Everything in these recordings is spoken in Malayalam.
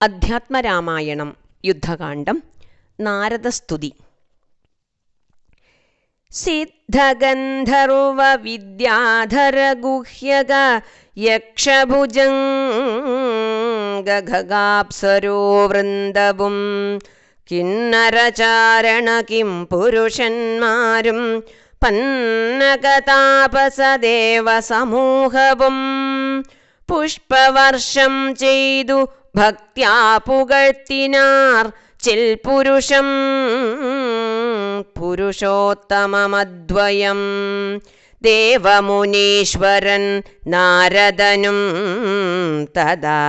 അധ്യാത്മരാമായണം യുദ്ധകാന്ഡം നാരദസ്തുതി. സിദ്ധഗന്ധർവവിദ്യാധരഗുഹ്യക യക്ഷഭുജംഗാപ്സരോ വൃന്ദവും കിന്നരചാരണ കിം പുരുഷന്മാരും പന്നകതാപസദേവസമൂഹവും പുഷ്പവർഷം ചെയ്തു ഭക്ത്യാ പുകഴ്ത്തിനാർ ചിൽ പുരുഷം പുരുഷോത്തമമദ്വയം. ദേവമുനീശ്വരൻ നാരദനും തഥാ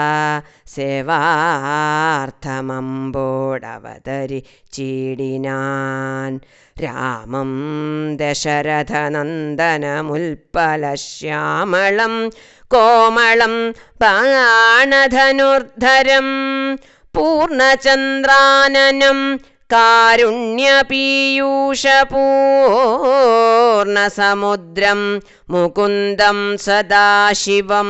സേവാർത്ഥമമ്പോടവതരിച്ചിടിനാൻ. രാമം ദശരഥനന്ദനമുൽപ്പലശ്യാമളം കോമളം ബാണധനുർധരം പൂർണചന്ദ്രാനനം കാരുണ്യപീയൂഷപൂർണസമുദ്രം മുകുന്ദം സദാശിവം.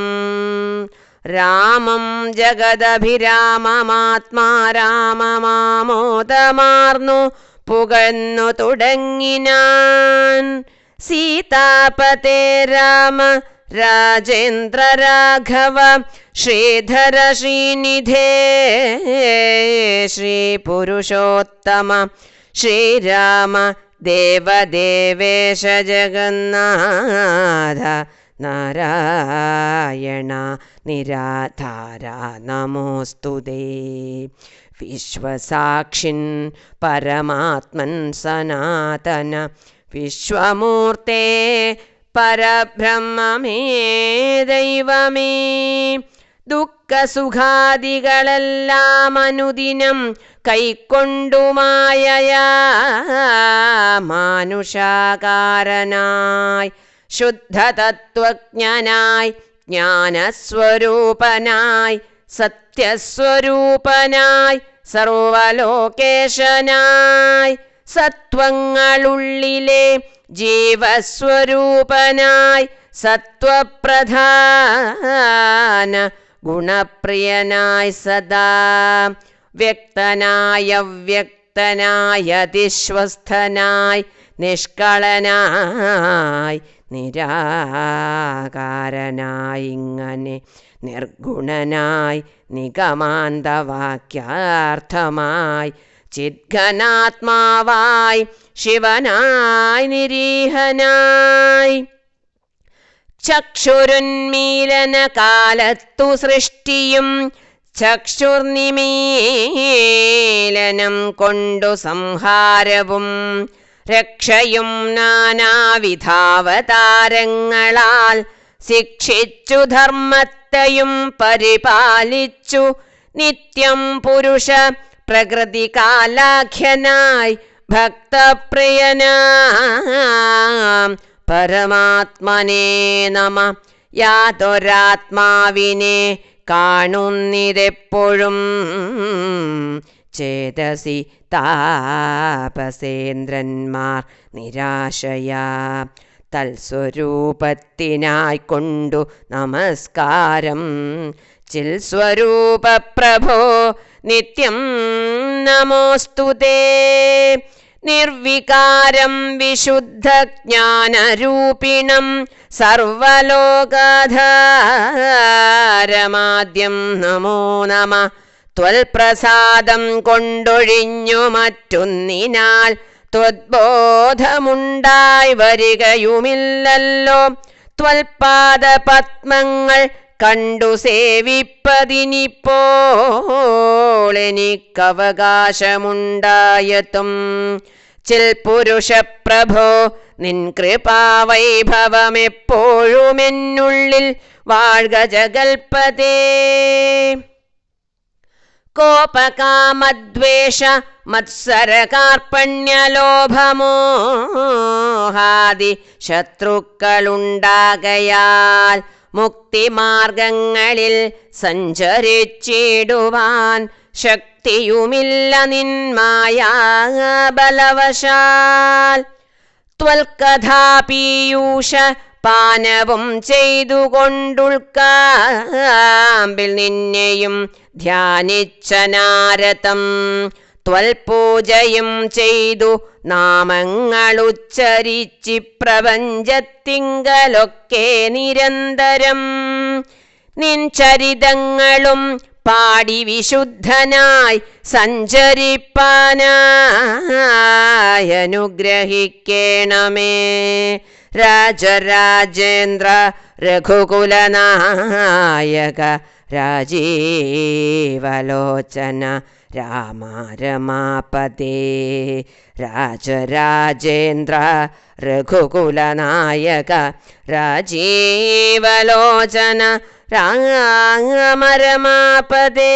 രാമം ജഗദഭിരാമമാത്മാ രാമമാമോദമാർന്നു പുകന്നു തുടങ്ങിനാൻ. സീതാപതേ രാമ രാജേന്ദ്ര രാഘവ ശ്രീധര ശ്രീനിധേ ശ്രീപുരുഷോത്തമ ശ്രീരാമ ദേവദേവേശ ജഗന്നാഥ നാരായണ നിരാധാര നമോസ്തുതേ വിശ്വസാക്ഷിൻ പരമാത്മൻ സനാതന വിശ്വമൂർത്തേ പരബ്രഹ്മമേ ദൈവമേ. ദുഃഖസുഖാദികളെല്ലാം അനുദിനം കൈക്കൊണ്ടുമായയാ മാനുഷാകാരനായി ശുദ്ധതത്വജ്ഞനായി ജ്ഞാനസ്വരൂപനായി സത്യസ്വരൂപനായി സർവലോകേശനായി സത്വങ്ങളുള്ളിലെ ജീവസ്വരൂപനായി സത്വപ്രധാന ഗുണപ്രിയനായി സദാ വ്യക്തനായ വ്യക്തനായ അതിശ്വസ്ഥനായി നിഷ്കളനായി നിരാകാരനായി ഇങ്ങനെ നിർഗുണനായി നിഗമാന്തവാക്യാർത്ഥമായി ചിദ്ഘനാത്മാവായി ശിവനായി നിരീഹനായി. ചക്ഷുരുന്മീലന കാലത്തു സൃഷ്ടിയും ചക്ഷുർനിമീലനം കൊണ്ടു സംഹാരവും. രക്ഷയും നാനാവിധാവതാരങ്ങളാൽ ശിക്ഷിച്ചു ധർമ്മത്തെയും പരിപാലിച്ചു. നിത്യം പുരുഷ പ്രകൃതി കാലാഖ്യനായി ഭക്തപ്രിയനാം. പരമാത്മനെ നമ. യാതൊരാത്മാവിനെ കാണുന്നിതെപ്പോഴും. ചേതസി താപസേന്ദ്രന്മാർ നിരാശയാ. തൽസ്വരൂപത്തിനായിക്കൊണ്ടു നമസ്കാരം. ചിൽ സ്വരൂപ പ്രഭോ നിത്യം നമോസ്തു നിർവികാരം വിശുദ്ധജ്ഞാനരൂപിണം സർവലോകധാരമാദ്യം നമോ നമ. ത്വൽപ്രസാദം കൊണ്ടൊഴിഞ്ഞു മറ്റൊന്നിനാൽ ത്വദ്ബോധമുണ്ടായി വരികയുമില്ലല്ലോ. ത്വൽപാദ പത്മങ്ങൾ കണ്ടു സേവിപ്പതിനിപ്പോളെനിക്കവകാശമുണ്ടായതും ചിൽ പുരുഷപ്രഭോ നിൻ കൃപാവൈഭവമെപ്പോഴും എന്നുള്ളിൽ വാഴ്ക ജഗൽപതേ. കോപകാമദ്വേഷ മത്സരകാർപ്പണ്യലോഭമോഹാദി ശത്രുക്കളുണ്ടാകയാൽ മുക്തിമാർഗങ്ങളിൽ സഞ്ചരിച്ചിടുവാൻ ശക്തിയുമില്ല നിന്മായ ബലവശാൽ. ത്വൽക്കഥാപീയൂഷ പാനവും ചെയ്തുകൊണ്ടുൾക്കാമ്പിൽ നിന്നെയും ധ്യാനിച്ചനാരതം ത്വൽപൂജയും ചെയ്തു നാമങ്ങളുച്ചരിച്ചി പ്രപഞ്ചത്തിങ്കലൊക്കെ നിരന്തരം. നിൻ ചരിതങ്ങളും പാടി വിശുദ്ധനായി സഞ്ചരിപ്പാനായി അനുഗ്രഹിക്കണമേ. രാജരാജേന്ദ്ര രഘുകുലനായക राजीवलोचन रामरमापदे। राजराजेन्द्र रघुकुलनायक राजीवलोचन रामरमापदे।